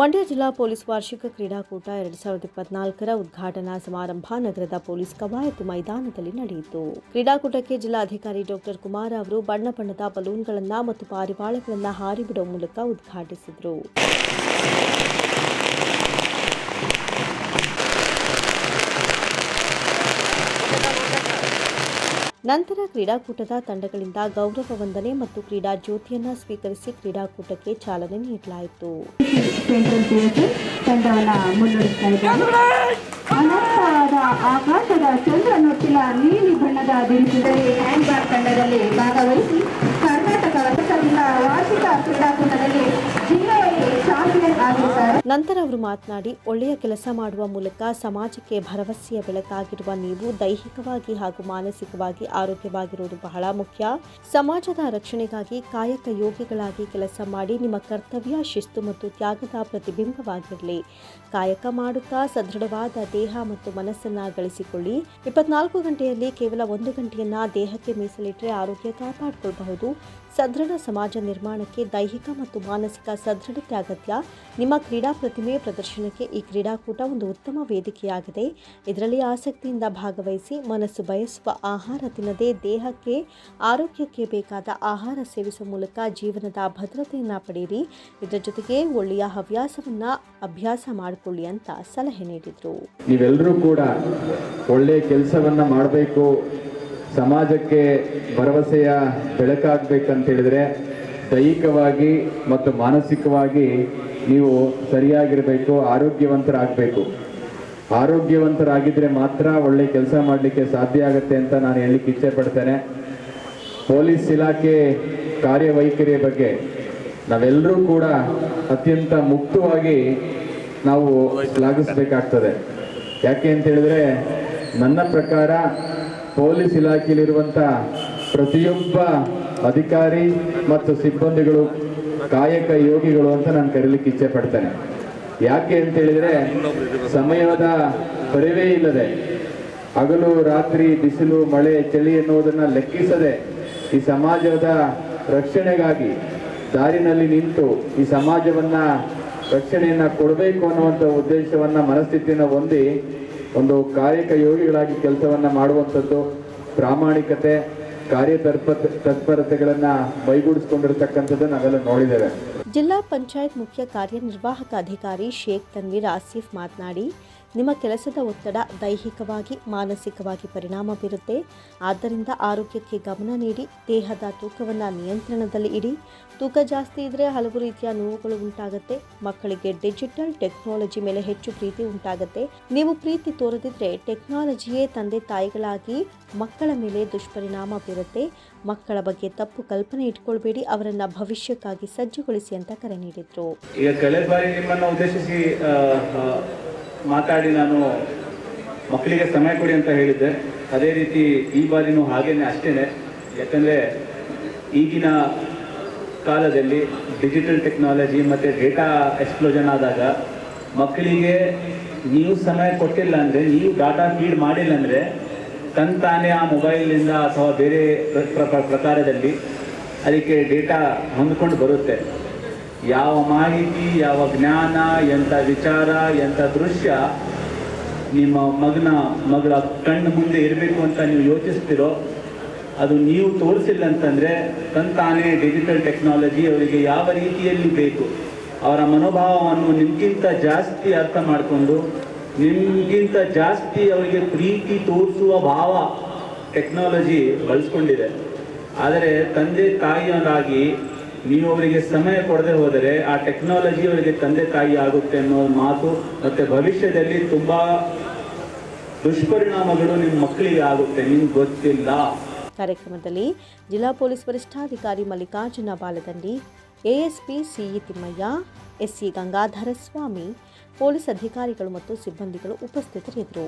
ಮಂಡ್ಯ ಜಿಲ್ಲಾ ಪೊಲೀಸ್ ವಾರ್ಷಿಕ ಕ್ರೀಡಾಕೂಟ ಎರಡು ಸಾವಿರದ ಇಪ್ಪತ್ನಾಲ್ಕರ ಉದ್ಘಾಟನಾ ಸಮಾರಂಭ ನಗರದ ಪೊಲೀಸ್ ಕವಾಯತು ಮೈದಾನದಲ್ಲಿ ನಡೆಯಿತು. ಕ್ರೀಡಾಕೂಟಕ್ಕೆ ಜಿಲ್ಲಾಧಿಕಾರಿ ಡಾಕ್ಟರ್ ಕುಮಾರ್ ಅವರು ಬಣ್ಣ ಬಣ್ಣದ ಬಲೂನ್ಗಳನ್ನು ಮತ್ತು ಪಾರಿವಾಳಗಳನ್ನು ಹಾರಿಬಿಡುವ ಮೂಲಕ ಉದ್ಘಾಟಿಸಿದರು. ನಂತರ ಕ್ರೀಡಾಕೂಟದ ತಂಡಗಳಿಂದ ಗೌರವ ವಂದನೆ ಮತ್ತು ಕ್ರೀಡಾ ಜ್ಯೋತಿಯನ್ನ ಸ್ವೀಕರಿಸಿ ಕ್ರೀಡಾಕೂಟಕ್ಕೆ ಚಾಲನೆ ನೀಡಲಾಯಿತು. ಅನಂತವಾದ ಆಕಾಶದ ಚಂದ್ರನೊಟ್ಟಿನ ನೀಲಿ ಬಣ್ಣದ ದಿರಿಸಿದಲ್ಲಿ ಹ್ಯಾಂಡ್ಬಾಲ್ ತಂಡದಲ್ಲಿ ಭಾಗವಹಿಸಿ ಕರ್ನಾಟಕ ಜಿಲ್ಲಾ ವಾರ್ಷಿಕ ಆಗಿದ್ದಾರೆ ನಂತರ ಅವರು ಮಾತನಾಡಿ, ಒಳ್ಳೆಯ ಕೆಲಸ ಮಾಡುವ ಮೂಲಕ ಸಮಾಜಕ್ಕೆ ಭರವಸೆಯ ಬೆಳಕಾಗಿರುವ ನೀವು ದೈಹಿಕವಾಗಿ ಹಾಗೂ ಮಾನಸಿಕವಾಗಿ ಆರೋಗ್ಯವಾಗಿರುವುದು ಬಹಳ ಮುಖ್ಯ. ಸಮಾಜದ ರಕ್ಷಣೆಗಾಗಿ ಕಾಯಕ ಯೋಗಿಗಳಾಗಿ ಕೆಲಸ ಮಾಡಿ ನಿಮ್ಮ ಕರ್ತವ್ಯ, ಶಿಸ್ತು ಮತ್ತು ತ್ಯಾಗದ ಪ್ರತಿಬಿಂಬವಾಗಿರಲಿ. ಕಾಯಕ ಮಾಡುತ್ತಾ ಸದೃಢವಾದ ದೇಹ ಮತ್ತು ಮನಸ್ಸನ್ನ ಗಳಿಸಿಕೊಳ್ಳಿ. ಇಪ್ಪತ್ನಾಲ್ಕು ಗಂಟೆಯಲ್ಲಿ ಕೇವಲ ಒಂದು ಗಂಟೆಯನ್ನ ದೇಹಕ್ಕೆ ಮೀಸಲಿಟ್ಟರೆ ಆರೋಗ್ಯ ಕಾಪಾಡಿಕೊಳ್ಳಬಹುದು ಸದೃಢ ಸಮಾಜ ನಿರ್ಮಾಣಕ್ಕೆ ದೈಹಿಕ ಮತ್ತು ಮಾನಸಿಕ ಸದೃಢತೆ ಅಗತ್ಯ. ನಿಮ್ಮ ಕ್ರೀಡಾ ಪ್ರತಿಮೆ ಪ್ರದರ್ಶನಕ್ಕೆ ಈ ಕ್ರೀಡಾಕೂಟ ಒಂದು ಉತ್ತಮ ವೇದಿಕೆಯಾಗಿದೆ. ಇದರಲ್ಲಿ ಆಸಕ್ತಿಯಿಂದ ಭಾಗವಹಿಸಿ ಮನಸ್ಸು ಬಯಸುವ ಆಹಾರ ತಿನ್ನದೆ ದೇಹಕ್ಕೆ, ಆರೋಗ್ಯಕ್ಕೆ ಬೇಕಾದ ಆಹಾರ ಸೇವಿಸುವ ಮೂಲಕ ಜೀವನದ ಭದ್ರತೆಯನ್ನು ಪಡೆಯಿರಿ. ಇದರ ಜೊತೆಗೆ ಒಳ್ಳೆಯ ಹವ್ಯಾಸವನ್ನು ಅಭ್ಯಾಸ ಮಾಡಿಕೊಳ್ಳಿ ಅಂತ ಸಲಹೆ ನೀಡಿದರು. ನೀವೆಲ್ಲರೂ ಕೂಡ ಒಳ್ಳೆಯ ಕೆಲಸವನ್ನು ಮಾಡಬೇಕು. ಸಮಾಜಕ್ಕೆ ಭರವಸೆಯ ಬೆಳಕಾಗಬೇಕಂತ ಹೇಳಿದ್ರೆ ದೈಹಿಕವಾಗಿ ಮತ್ತು ಮಾನಸಿಕವಾಗಿ ನೀವು ಸರಿಯಾಗಿರಬೇಕು, ಆರೋಗ್ಯವಂತರಾಗಬೇಕು. ಆರೋಗ್ಯವಂತರಾಗಿದ್ದರೆ ಮಾತ್ರ ಒಳ್ಳೆ ಕೆಲಸ ಮಾಡಲಿಕ್ಕೆ ಸಾಧ್ಯ ಆಗುತ್ತೆ ಅಂತ ನಾನು ಹೇಳಲಿಕ್ಕೆ ಇಚ್ಛೆ ಪಡ್ತೇನೆ. ಪೊಲೀಸ್ ಇಲಾಖೆ ಕಾರ್ಯವೈಖರಿಯ ಬಗ್ಗೆ ನಾವೆಲ್ಲರೂ ಕೂಡ ಅತ್ಯಂತ ಮುಕ್ತವಾಗಿ ನಾವು ಶ್ಲಾಘಿಸಬೇಕಾಗ್ತದೆ. ಯಾಕೆ ಅಂತ ಹೇಳಿದ್ರೆ, ನನ್ನ ಪ್ರಕಾರ ಪೊಲೀಸ್ ಇಲಾಖೆಯಲ್ಲಿರುವಂಥ ಪ್ರತಿಯೊಬ್ಬ ಅಧಿಕಾರಿ ಮತ್ತು ಸಿಬ್ಬಂದಿಗಳು ಕಾಯಕ ಯೋಗಿಗಳು ಅಂತ ನಾನು ಕರೀಲಿಕ್ಕೆ ಇಚ್ಛೆ ಪಡ್ತೇನೆ. ಯಾಕೆ ಅಂತ ಹೇಳಿದ್ರೆ ಸಮಯದ ಪರಿವೇ ಇಲ್ಲದೆ ಹಗಲು, ರಾತ್ರಿ, ಬಿಸಿಲು, ಮಳೆ, ಚಳಿ ಎನ್ನುವುದನ್ನು ಲೆಕ್ಕಿಸದೆ ಈ ಸಮಾಜದ ರಕ್ಷಣೆಗಾಗಿ ದಾರಿನಲ್ಲಿ ನಿಂತು ಈ ಸಮಾಜವನ್ನ ರಕ್ಷಣೆಯನ್ನ ಕೊಡಬೇಕು ಅನ್ನುವಂಥ ಉದ್ದೇಶವನ್ನ ಮನಸ್ಥಿತಿಯನ್ನು ಹೊಂದಿ ಒಂದು ಕಾಯಕ ಯೋಗಿಗಳಾಗಿ ಕೆಲಸವನ್ನ ಮಾಡುವಂಥದ್ದು ಪ್ರಾಮಾಣಿಕತೆ ಕಾರ್ಯತರ್ಪ ತತ್ಪರತೆಗಳನ್ನ ಮೈಗೂಡಿಸ್ಕೊಂಡಿರ್ತಕ್ಕಂಥದ್ದು ನಾವೆಲ್ಲ ನೋಡಿದ್ದೇವೆ. ಜಿಲ್ಲಾ ಪಂಚಾಯತ್ ಮುಖ್ಯ ಕಾರ್ಯನಿರ್ವಾಹಕ ಅಧಿಕಾರಿ ಶೇಖ್ ತನ್ವೀರ್ ಆಸಿಫ್ ಮಾತನಾಡಿ ನಿಮ್ಮ ಕೆಲಸದ ಒತ್ತಡ ದೈಹಿಕವಾಗಿ, ಮಾನಸಿಕವಾಗಿ ಪರಿಣಾಮ ಬೀರುತ್ತೆ. ಆದ್ದರಿಂದ ಆರೋಗ್ಯಕ್ಕೆ ಗಮನ ನೀಡಿ, ದೇಹದ ತೂಕವನ್ನು ನಿಯಂತ್ರಣದಲ್ಲಿ ಇಡಿ. ತೂಕ ಜಾಸ್ತಿ ಇದ್ದರೆ ಹಲವು ರೀತಿಯ ನೋವುಗಳು ಉಂಟಾಗುತ್ತೆ. ಮಕ್ಕಳಿಗೆ ಡಿಜಿಟಲ್ ಟೆಕ್ನಾಲಜಿ ಮೇಲೆ ಹೆಚ್ಚು ಪ್ರೀತಿ ಉಂಟಾಗುತ್ತೆ. ನೀವು ಪ್ರೀತಿ ತೋರದಿದ್ರೆ ಟೆಕ್ನಾಲಜಿಯೇ ತಂದೆ ತಾಯಿಗಳಾಗಿ ಮಕ್ಕಳ ಮೇಲೆ ದುಷ್ಪರಿಣಾಮ ಬೀರುತ್ತೆ. ಮಕ್ಕಳ ಬಗ್ಗೆ ತಪ್ಪು ಕಲ್ಪನೆ ಇಟ್ಕೊಳ್ಬೇಡಿ. ಅವರನ್ನ ಭವಿಷ್ಯಕ್ಕಾಗಿ ಸಜ್ಜುಗೊಳಿಸಿ ಅಂತ ಕರೆ ನೀಡಿದ್ರು. ಈಗ ಕಳೆದ ಬಾರಿ ನಿಮ್ಮನ್ನು ಉದ್ದೇಶಿಸಿ ಮಾತಾಡಿ ನಾನು ಮಕ್ಕಳಿಗೆ ಸಮಯ ಕೊಡಿ ಅಂತ ಹೇಳಿದ್ದೆ. ಅದೇ ರೀತಿ ಈ ಬಾರಿನೂ ಹಾಗೇನೆ ಅಷ್ಟೇ ಯಾಕಂದರೆ ಈಗಿನ ಕಾಲದಲ್ಲಿ ಡಿಜಿಟಲ್ ಟೆಕ್ನಾಲಜಿ ಮತ್ತು ಡೇಟಾ ಎಕ್ಸ್ಪ್ಲೋಜನ್ ಆದಾಗ ಮಕ್ಕಳಿಗೆ ನೀವು ಸಮಯ ಕೊಟ್ಟಿಲ್ಲ ಅಂದರೆ, ನೀವು ಡಾಟಾ ಫೀಡ್ ಮಾಡಿಲ್ಲ ಅಂದರೆ ತಾನೇ ಆ ಮೊಬೈಲಿಂದ ಅಥವಾ ಬೇರೆ ಪ್ರ- ಪ್ರ- ಪ್ರಕಾರದಲ್ಲಿ ಅದಕ್ಕೆ ಡೇಟಾ ಹೊಂದ್ಕೊಂಡು ಬರುತ್ತೆ. ಯಾವ ಮಾಹಿತಿ, ಯಾವ ಜ್ಞಾನ, ಎಂಥ ವಿಚಾರ, ಎಂಥ ದೃಶ್ಯ ನಿಮ್ಮ ಮಗನ, ಮಗಳ ಕಣ್ಣು ಮುಂದೆ ಇರಬೇಕು ಅಂತ ನೀವು ಯೋಚಿಸ್ತಿರೋ, ಅದು ನೀವು ತೋರಿಸಿಲ್ಲ ಅಂತಂದರೆ ತಂತಾನೇ ಡಿಜಿಟಲ್ ಟೆಕ್ನಾಲಜಿ ಅವರಿಗೆ ಯಾವ ರೀತಿಯಲ್ಲಿ ಬೇಕು, ಅವರ ಮನೋಭಾವವನ್ನು ನಿಮಗಿಂತ ಜಾಸ್ತಿ ಅರ್ಥ ಮಾಡಿಕೊಂಡು, ನಿಮಗಿಂತ ಜಾಸ್ತಿ ಅವರಿಗೆ ಪ್ರೀತಿ ತೋರಿಸುವ ಭಾವ ಟೆಕ್ನಾಲಜಿ ಬಳಸ್ಕೊಂಡಿದೆ. ಆದರೆ ತಂದೆ ತಾಯಿಯರಾಗಿ ನೀವು ಅವರಿಗೆ ಸಮಯ ಕೊಡದೆ ಹೋದರೆ ಆ ಟೆಕ್ನಾಲಜಿ ಅವರಿಗೆ ತಂದೆ ತಾಯಿ ಆಗುತ್ತೆ ಅನ್ನೋ ಮಾತು ಮತ್ತೆ ಭವಿಷ್ಯದಲ್ಲಿ ತುಂಬಾ ದುಷ್ಪರಿಣಾಮಗಳು ನಿಮ್ಮ ಮಕ್ಕಳಿಗೆ ಆಗುತ್ತೆ, ನಿಮ್ಗೆ ಗೊತ್ತಿಲ್ಲ. ಕಾರ್ಯಕ್ರಮದಲ್ಲಿ ಜಿಲ್ಲಾ ಪೊಲೀಸ್ ವರಿಷ್ಠಾಧಿಕಾರಿ Mallikarjuna Baladandi, ASP CE Thimmaiah, SC Gangadhara Swamy, police ಅಧಿಕಾರಿಗಳು ಮತ್ತು ಸಿಬ್ಬಂದಿಗಳು ಉಪಸ್ಥಿತರಿದ್ದರು.